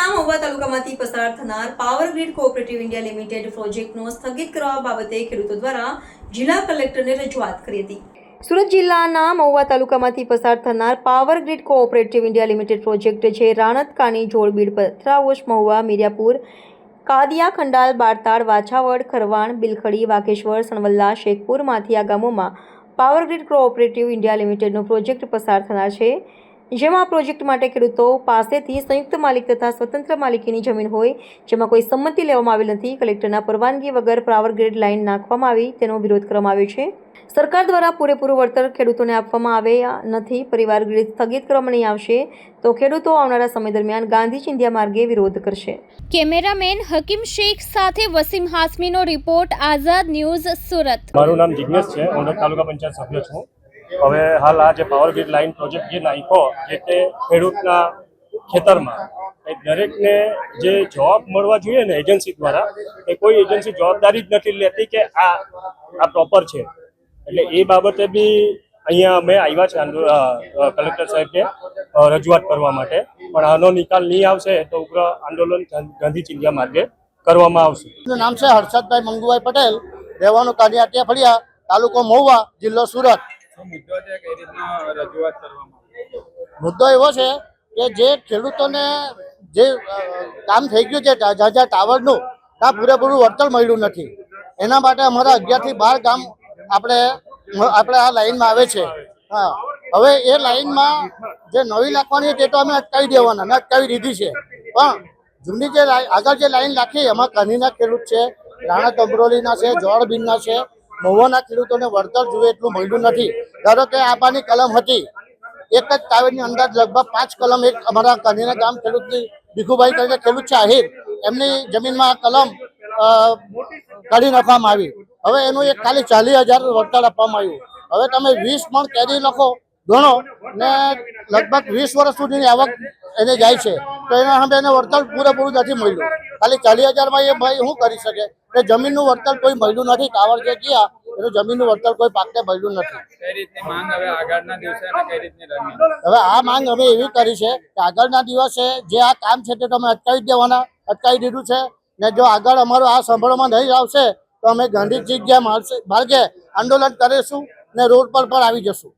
જિલ્લાના મહુવા તાલુકામાંથી પસાર થનાર power grid cooperative India limited પ્રોજેક્ટનો સ્થગિત કરવા બાબતે ખેડૂતો દ્વારા જિલ્લા કલેક્ટરને રજૂઆત કરી હતી. સુરત જિલ્લાના મહુવા તાલુકામાંથી પસાર થનાર power grid cooperative India limited project જે રાણતકાની જોડબીડ પથરાવોશ મહુવા મીડિયાપુર કાદિયા, ખંડાલ, બારતાડ, વાછાવડ, ખરવાણ, બિલખડી વાકેશ્વર સણવલ્લા, શેખપુરમાંથી આ ગામોમાં પાવર ગ્રીડ કોઓપરેટિવ ઇન્ડિયા લિમિટેડનો પ્રોજેક્ટ પસાર થનાર છે. જેમાં આ પ્રોજેક્ટ માટે ખેડૂતો પાસેથી સંયુક્ત માલિક તથા સ્વતંત્ર માલિકીની જમીન હોય જેમાં કોઈ સંમતિ લેવામાં આવેલ નથી કલેક્ટરના પરવાનગી વગર પાવર ગ્રીડ લાઇન નાખવામાં આવી તેનો વિરોધ કરવામાં આવ્યો છે. સરકાર દ્વારા પૂરેપૂરું વળતર ખેડૂતોને આપવામાં આવે નથી પરિવાર ગ્રીડ સ્થગિત કરવામાં નહીં આવશે તો ખેડૂતો આવનારા સમય દરમિયાન ગાંધી ચિંધ્યા માર્ગે વિરોધ કરશે. કેમેરામેન હકીમ શેખ સાથે વસીમ હાસમીનો રિપોર્ટ આઝાદ ન્યૂઝ સુરત. મારું નામ જિજ્ઞેશ છે. હું તાલુકા પંચાયત સભ્ય છું. હવે હાલ આ જે પાવર ગ્રીડ લાઇન પ્રોજેક્ટ જે નાખ્યો જે તે ખેડૂતના ખેતરમાં, એ દરેકને જે જવાબ મળવા જોઈએ ને એજન્સી દ્વારા, એ કોઈ એજન્સી જવાબદારી જ નથી લેતી કે આ આ પ્રોપર છે. એટલે એ બાબતે બી અહીંયા અમે આવ્યા છે કલેક્ટર સાહેબને રજૂઆત કરવા માટે. પણ આનો નિકાલ નહીં આવશે તો ઉગ્ર આંદોલન ગાંધી ચિંધ્યા માર્ગે કરવામાં આવશે. નામ છે હર્ષદભાઈ મંગુભાઈ પટેલ. રહેવાનું કાનિયાટિયા ફળિયા, તાલુકો મહુવા, જિલ્લો સુરત. મુદ્દો એવો છે કે જે ખેડૂતોને જે કામ થઈ ગયું છે, જા ટાવરનું, ત્યાં પૂરેપૂરું વળતર મળ્યું નથી. એના માટે અમારા અગિયારથી બાર ગામ આપણે આપણે આ લાઈનમાં આવે છે. હા. હવે એ લાઈનમાં જે નવી નાખવાની તે તો અમે અટકાવી દેવાના, અમે અટકાવી દીધી છે. પણ જૂની જે આગળ જે લાઈન નાખી એમાં કનીના ખેડૂત છે, રાણા તંબરોલીના છે જોડબીનના છે મહુવાના ખેડૂતોને વળતર જુએ એટલું મળ્યું નથી. ધારો કે આંબાની કલમ હતી, એક જ કાવેરની અંદર લગભગ પાંચ કલમ એક અમારા કનીના ગામ ખેડૂતની ભીખુભાઈ કરીને ખેડૂત છે, આહિર. એમની જમીનમાં કલમ કાઢી નાખવામાં આવી. હવે એનું એક ખાલી ચાલીસ હજાર વળતર આપવામાં આવ્યું. હવે તમે વીસ મણ કેરી લખો, ગણો, ને લગભગ વીસ વર્ષ સુધીની આવક એને જાય છે. તો એના સામે એને વળતર પૂરેપૂરું નથી મળ્યું. ખાલી ચાલીસ હજારમાં એ ભાઈ શું કરી શકે? કે જમીનનું વળતર કોઈ મળ્યું નથી. કાવડ જે ગયા એનું જમીનનું વળતર કોઈ પાકને મળ્યું નથી. હવે આ માંગ અમે એવી કરી છે કે આગળના દિવસે જે આ કામ છે તે તો અમે અટકાવી દેવાના અટકાવી દીધું છે. ને જો આગળ અમારું આ સાંભળવામાં નહીં આવશે તો અમે ગાંધી જગ્યા માર્ગે આંદોલન કરીશું ને રોડ પર પણ આવી જશું.